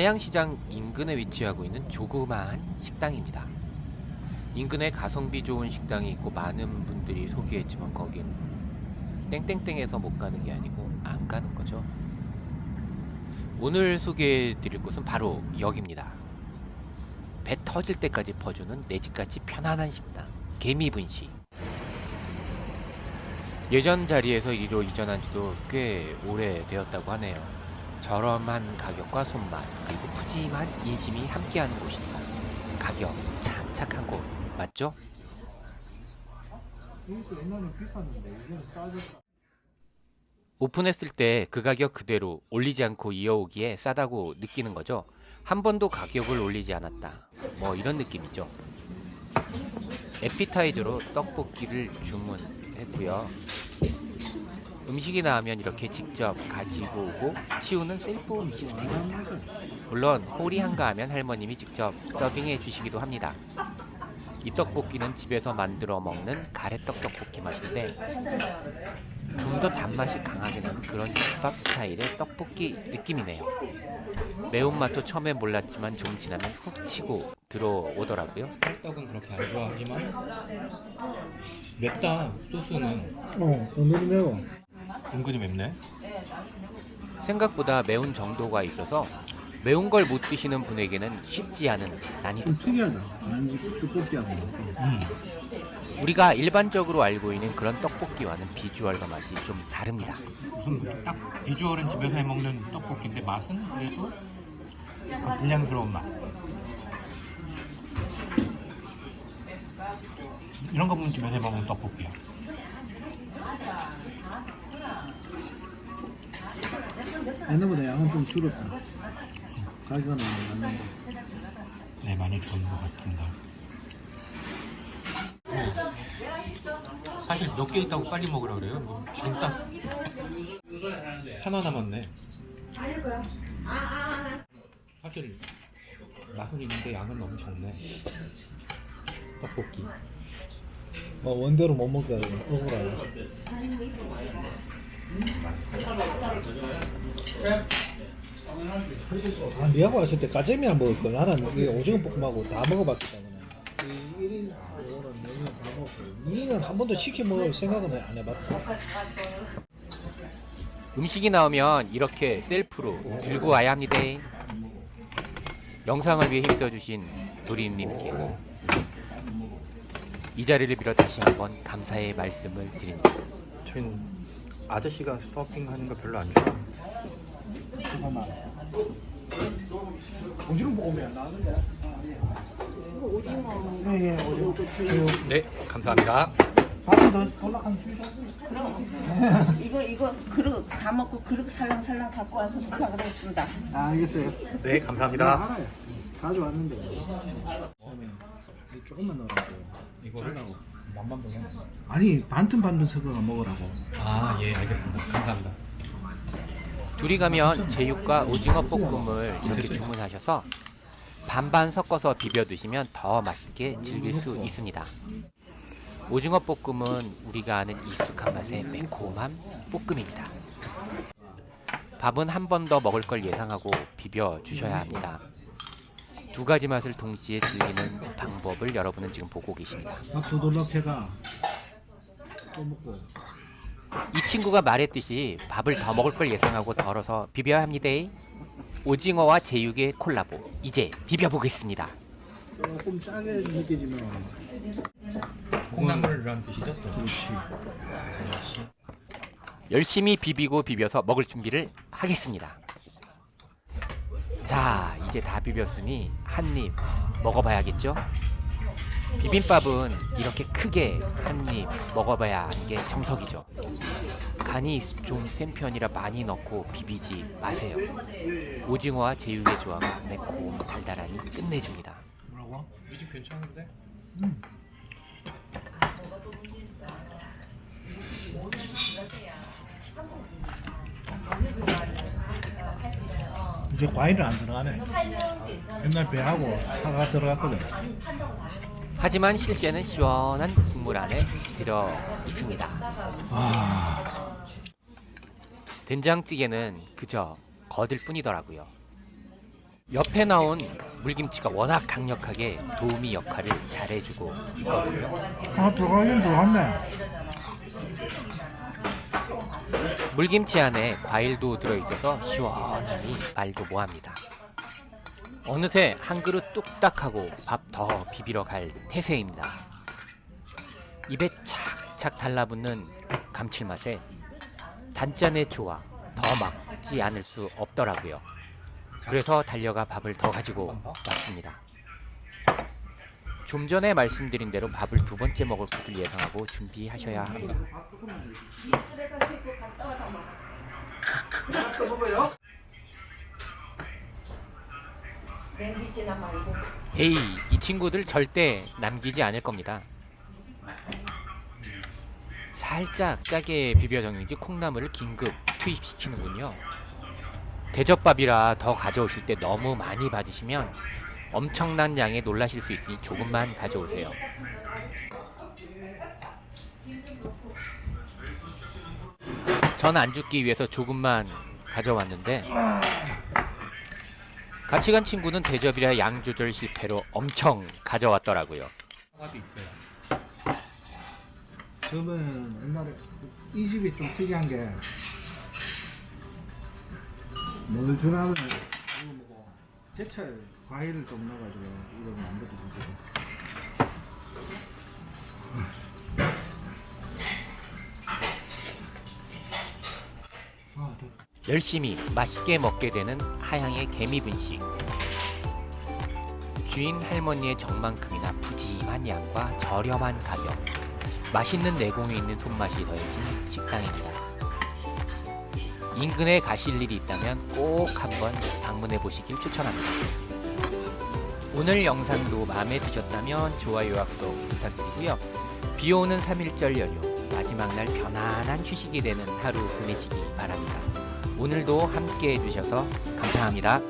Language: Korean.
하양시장 인근에 위치하고 있는 조그마한 식당입니다. 인근에 가성비 좋은 식당이 있고 많은 분들이 소개했지만 거긴 땡땡땡에서 못 가는 게 아니고 안 가는 거죠. 오늘 소개해 드릴 곳은 바로 여기입니다. 배 터질 때까지 퍼주는 내 집같이 편안한 식당 개미분식 예전 자리에서 이리로 이전한 지도 꽤 오래 되었다고 하네요. 저렴한 가격과 손맛 그리고 푸짐한 인심이 함께하는 곳입니다. 가격 참 착한 곳 맞죠? 오픈했을 때 그 가격 그대로 올리지 않고 이어오기에 싸다고 느끼는 거죠. 한 번도 가격을 올리지 않았다. 뭐 이런 느낌이죠. 에피타이저로 떡볶이를 주문했고요. 음식이 나오면 이렇게 직접 가지고 오고 치우는 셀프 시스템입니다. 물론 홀이 한가 하면 할머님이 직접 서빙해 주시기도 합니다. 이 떡볶이는 집에서 만들어 먹는 가래떡 떡볶이 맛인데 좀 더 단맛이 강하게 나는 그런 집밥 스타일의 떡볶이 느낌이네요. 매운맛도 처음에 몰랐지만 좀 지나면 훅 치고 들어오더라고요. 떡은 그렇게 안 좋아하지만 맵다 소스는 어, 오늘은 매워. 은근히 맵네 생각보다 매운 정도가 있어서 매운 걸 못 드시는 분에게는 쉽지 않은 난이도. 좀 특이하다. 아니, 떡볶이하고. 음. 우리가 일반적으로 알고 있는 그런 떡볶이와는 비주얼과 맛이 좀 다릅니다. 무슨 딱 비주얼은 집에서 해 먹는 떡볶이인데 맛은 그래도 약간 불량스러운 맛 이런 거 보면 집에서 해 먹는 떡볶이야 옛날보다 양은 좀 줄었다. 가격은 안 맞는 거. 네 많이 좋은 것 같습니다 사실 몇 개 있다고 빨리 먹으라 그래요 뭐 지금 딱 하나 남았네 사실 맛은 있는데 양은 너무 적네 떡볶이 뭐 원대로 못 먹게 하고 억울하네. 아, 니하고 왔을 때 까제미 안 먹을 거. 나는 이 오징어 볶음하고 다 먹어봤기 때문에. 이 1인 요거는 메뉴 다 먹었고. 니는 한 번도 시켜 먹을 생각은 안 해봤다. 음식이 나오면 이렇게 셀프로 들고 와야 합니다. 영상을 위해 힘써주신 도리님께 이 자리를 빌어 다시 한번 감사의 말씀을 드립니다. 저희는 아저씨가 서핑하는 거 별로 안 좋아 잠깐만. 오징어 볶음이 안 나왔는데? 오징어. 예, 예, 오징어. 네 감사합니다 밥은 더 연락한 주죠. 이거 이거 그릇 다 먹고 그릇 살랑살랑 갖고 와서 부탁을 했습니다. 아, 알겠어요. 네나 감사합니다 알아요. 자주 왔는데. 조금만 넣으라고. 이거를 맛만 보면 아니 반틈 반틈 섞어가 먹으라고. 아 예 알겠습니다 감사합니다 둘이 가면 제육과 오징어 볶음을 이렇게 주문하셔서 반반 섞어서 비벼 드시면 더 맛있게 즐길 수 있습니다. 오징어 볶음은 우리가 아는 익숙한 맛의 매콤한 볶음입니다. 밥은 한 번 더 먹을 걸 예상하고 비벼 주셔야 합니다. 두 가지 맛을 동시에 즐기는 방법을 여러분은 지금 보고 계십니다. 밥 도돌락 해가 또 먹고. 이 친구가 말했듯이 밥을 더 먹을 걸 예상하고 덜어서 비벼야 합니다. 오징어와 제육의 콜라보 이제 비벼보겠습니다. 조금 짜게 느껴지면 콩나물이라는 뜻이죠 또 그렇지. 열심히 비비고 비벼서 먹을 준비를 하겠습니다. 자, 이제 다 비볐으니 한 입 먹어봐야겠죠? 비빔밥은 이렇게 크게 한 입 먹어봐야 하는 게 정석이죠. 간이 좀 센 편이라 많이 넣고 비비지 마세요. 오징어와 제육의 조화가 매콤 달달하니 끝내줍니다. 뭐라고? 이집 괜찮은데? 이제 과일은 안 들어가네. 옛날 배하고 사과 들어갔거든. 하지만 실제는 시원한 국물 안에 들어 있습니다. 아, 된장찌개는 그저 거들 뿐이더라고요. 옆에 나온 물김치가 워낙 강력하게 도우미 역할을 잘해주고 있거든요. 아 들어가긴 들어갔네. 물김치 안에 과일도 들어있어서 시원하니 말도 뭐합니다. 어느새 한 그릇 뚝딱 하고 밥 더 비비러 갈 태세입니다. 입에 착착 달라붙는 감칠맛에 단짠의 조화 더 막지 않을 수 없더라고요. 그래서 달려가 밥을 더 가지고 왔습니다. 좀 전에 말씀드린 대로 밥을 두 번째 먹을 것을 예상하고 준비하셔야 합니다. 에이, 이 친구들 절대 남기지 않을 겁니다. 살짝 짜게 비벼정인지 콩나물을 긴급 투입시키는군요. 대접밥이라 더 가져오실 때 너무 많이 받으시면 엄청난 양에 놀라실 수 있으니 조금만 가져오세요. 전 안 죽기 위해서 조금만 가져왔는데 같이 간 친구는 대접이라 양 조절 실패로 엄청 가져왔더라고요. 저는 옛날에 이 집이 좀 특이한 게 뭘 주라면 제철 과일을 좀 넣어가지고 이거 만들어 주고 아, 더. 열심히 맛있게 먹게 되는 하양의 개미 분식. 주인 할머니의 정만큼이나 푸짐한 양과 저렴한 가격. 맛있는 내공이 있는 손맛이 더해진 식당입니다. 인근에 가실 일이 있다면 꼭 한번 방문해 보시길 추천합니다. 오늘 영상도 마음에 드셨다면 좋아요와 구독 부탁드리고요. 비 오는 3일절 연휴 마지막 날 편안한 휴식이 되는 하루 보내시기 바랍니다. 오늘도 함께 해주셔서 감사합니다.